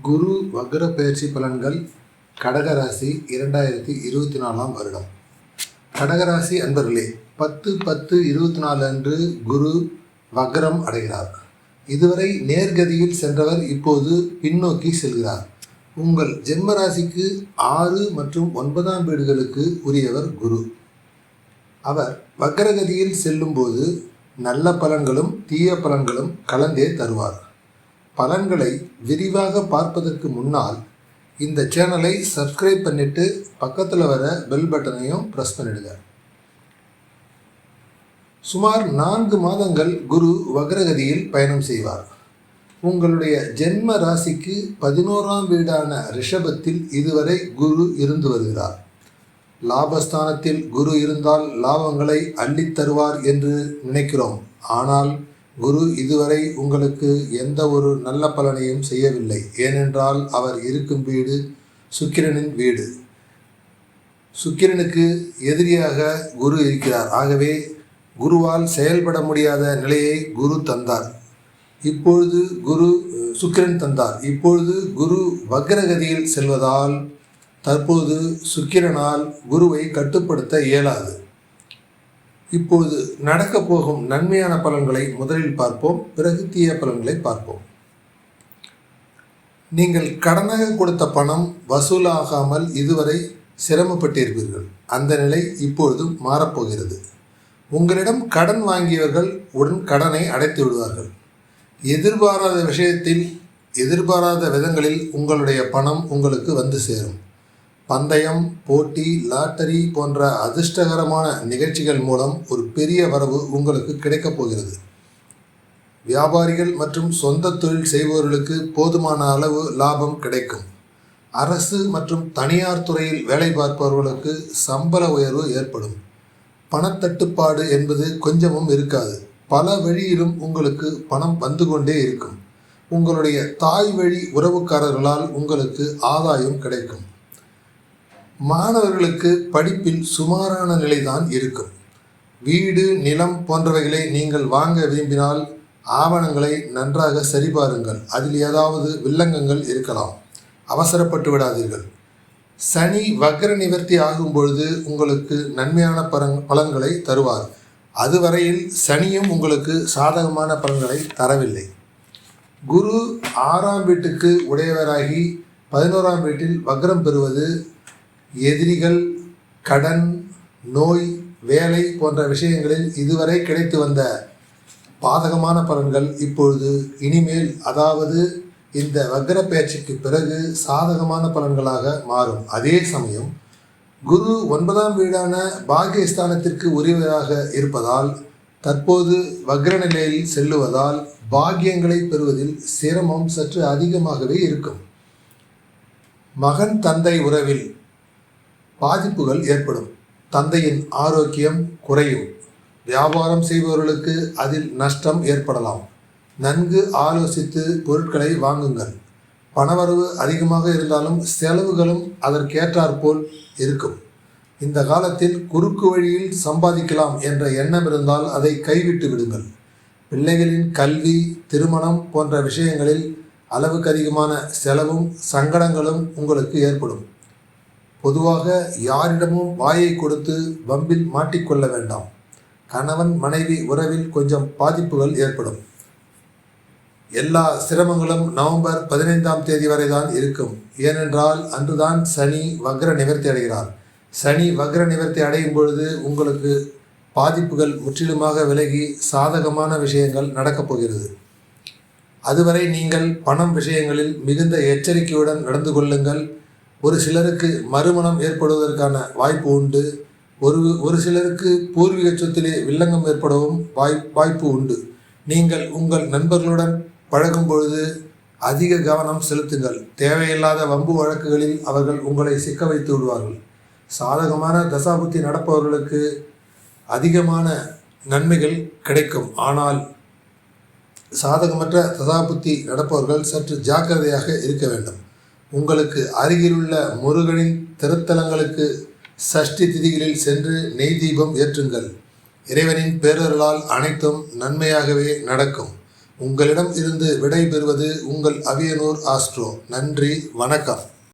குரு வக்ர பயிற்சி பலன்கள் கடகராசி இரண்டாயிரத்தி இருபத்தி நாலாம் வருடம். கடகராசி அன்பர்களே பத்து பத்து இருபத்தி நாலு அன்று குரு வக்ரம் அடைகிறார். இதுவரை நேர்கதியில் சென்றவர் இப்போது பின்னோக்கி செல்கிறார். உங்கள் ஜென்ம ராசிக்கு ஆறு மற்றும் ஒன்பதாம் வீடுகளுக்கு உரியவர் குரு. அவர் வக்ரகதியில் செல்லும்போது நல்ல பலன்களும் தீய பலன்களும் கலந்தே தருவார். பலன்களை விரிவாக பார்ப்பதற்கு முன்னால் இந்த சேனலை சப்ஸ்கிரைப் பண்ணிட்டு பக்கத்தில் வர பெல் பட்டனையும் ப்ரெஸ் பண்ணிடுங்க. சுமார் நான்கு மாதங்கள் குரு வக்ரகதியில் பயணம் செய்வார். உங்களுடைய ஜென்ம ராசிக்கு பதினோராம் வீடான ரிஷபத்தில் இதுவரை குரு இருந்து வருகிறார். லாபஸ்தானத்தில் குரு இருந்தால் லாபங்களை அள்ளித் தருவார் என்று நினைக்கிறோம். ஆனால் குரு இதுவரை உங்களுக்கு எந்த ஒரு நல்ல பலனையும் செய்யவில்லை. ஏனென்றால் அவர் இருக்கும் வீடு சுக்கிரனின் வீடு. சுக்கிரனுக்கு எதிரியாக குரு இருக்கிறார். ஆகவே குருவால் செயல்பட முடியாத நிலையை குரு தந்தார். இப்பொழுது குரு சுக்கிரன் தந்தார். இப்பொழுது குரு வக்ரகதியில் செல்வதால் தற்போது சுக்கிரனால் குருவை கட்டுப்படுத்த இயலாது. இப்போது நடக்கப் போகும் நன்மையான பலன்களை முதலில் பார்ப்போம் பிறகு தீய பலன்களை பார்ப்போம். நீங்கள் கடனாக கொடுத்த பணம் வசூலாகாமல் இதுவரை சிரமப்பட்டிருப்பீர்கள். அந்த நிலை இப்பொழுதும் மாறப்போகிறது. உங்களிடம் கடன் வாங்கியவர்கள் உடன் கடனை அடைத்து விடுவார்கள். எதிர்பாராத விஷயத்தில் எதிர்பாராத விதங்களில் உங்களுடைய பணம் உங்களுக்கு வந்து சேரும். பந்தயம் போட்டி லாட்டரி போன்ற அதிர்ஷ்டகரமான நிகழ்ச்சிகள் மூலம் ஒரு பெரிய வரவு உங்களுக்கு கிடைக்கப் போகிறது. வியாபாரிகள் மற்றும் சொந்த தொழில் செய்பவர்களுக்கு போதுமான அளவு லாபம் கிடைக்கும். அரசு மற்றும் தனியார் துறையில் வேலை பார்ப்பவர்களுக்கு சம்பள உயர்வு ஏற்படும். பணத்தட்டுப்பாடு என்பது கொஞ்சமும் இருக்காது. பல வழியிலும் உங்களுக்கு பணம் வந்து கொண்டே இருக்கும். உங்களுடைய தாய் வழி உறவுக்காரர்களால் உங்களுக்கு ஆதாயம் கிடைக்கும். மாணவர்களுக்கு படிப்பில் சுமாரான நிலைதான் இருக்கும். வீடு நிலம் போன்றவைகளை நீங்கள் வாங்க விரும்பினால் ஆவணங்களை நன்றாக சரிபாருங்கள். அதில் ஏதாவது வில்லங்கங்கள் இருக்கலாம். அவசரப்பட்டு விடாதீர்கள். சனி வக்ர நிவர்த்தி ஆகும் பொழுது உங்களுக்கு நன்மையான பலன் பலன்களை தருவார். அதுவரையில் சனியும் உங்களுக்கு சாதகமான பலன்களை தரவில்லை. குரு ஆறாம் வீட்டுக்கு உடையவராகி பதினோராம் வீட்டில் வக்ரம் பெறுவது எதிரிகள் கடன் நோய் வேலை போன்ற விஷயங்களில் இதுவரை கிடைத்து வந்த பாதகமான பலன்கள் இப்பொழுது இனிமேல் அதாவது இந்த வக்ர பேச்சுக்கு பிறகு சாதகமான பலன்களாக மாறும். அதே சமயம் குரு ஒன்பதாம் வீடான பாகியஸ்தானத்திற்கு உரியவராக இருப்பதால் தற்போது வக்ர நிலையில் செல்லுவதால் பாக்கியங்களை பெறுவதில் சிரமம் சற்று அதிகமாகவே இருக்கும். மகன் தந்தை உறவில் பாதிப்புகள் ஏற்படும். தந்தையின் ஆரோக்கியம் குறையும். வியாபாரம் செய்பவர்களுக்கு அதில் நஷ்டம் ஏற்படலாம். நன்கு ஆலோசித்து பொருட்களை வாங்குங்கள். பணவரவு அதிகமாக இருந்தாலும் செலவுகளும் அதற்கேற்றாற்போல் இருக்கும். இந்த காலத்தில் குறுக்கு வழியில் சம்பாதிக்கலாம் என்ற எண்ணம் இருந்தால் அதை கைவிட்டு விடுங்கள். பிள்ளைகளின் கல்வி திருமணம் போன்ற விஷயங்களில் அளவுக்கு அதிகமான செலவும் சங்கடங்களும் உங்களுக்கு ஏற்படும். பொதுவாக யாரிடமும் வாயை கொடுத்து வம்பில் மாட்டிக்கொள்ள வேண்டாம். கணவன் மனைவி உறவில் கொஞ்சம் பாதிப்புகள் ஏற்படும். எல்லா சிரமங்களும் நவம்பர் பதினைந்தாம் தேதி வரை தான் இருக்கும். ஏனென்றால் அன்றுதான் சனி வக்ர நிவர்த்தி அடைகிறார். சனி வக்ர நிவர்த்தி அடையும் பொழுது உங்களுக்கு பாதிப்புகள் முற்றிலுமாக விலகி சாதகமான விஷயங்கள் நடக்கப் போகிறது. அதுவரை நீங்கள் பணம் விஷயங்களில் மிகுந்த எச்சரிக்கையுடன் நடந்து கொள்ளுங்கள். ஒரு சிலருக்கு மறுமணம் ஏற்படுவதற்கான வாய்ப்பு உண்டு. ஒரு ஒரு சிலருக்கு பூர்வீக சொத்திலே வில்லங்கம் ஏற்படவும் வாய் வாய்ப்பு உண்டு. நீங்கள் உங்கள் நண்பர்களுடன் பழகும் பொழுது அதிக கவனம் செலுத்துங்கள். தேவையில்லாத வம்பு வழக்குகளில் அவர்கள் உங்களை சிக்க வைத்து விடுவார்கள். சாதகமான தசாபுத்தி நடப்பவர்களுக்கு அதிகமான நன்மைகள் கிடைக்கும். ஆனால் சாதகமற்ற தசாபுத்தி நடப்பவர்கள் சற்று ஜாக்கிரதையாக இருக்க வேண்டும். உங்களுக்கு அருகிலுள்ள முருகனின் திருத்தலங்களுக்கு சஷ்டி திதிகளில் சென்று நெய் தீபம் ஏற்றுங்கள். இறைவனின் பேரர்களால் அனைத்தும் நன்மையாகவே நடக்கும். உங்களிடம் இருந்து விடை பெறுவது உங்கள் அவியனூர் ஆஸ்ட்ரோ. நன்றி வணக்கம்.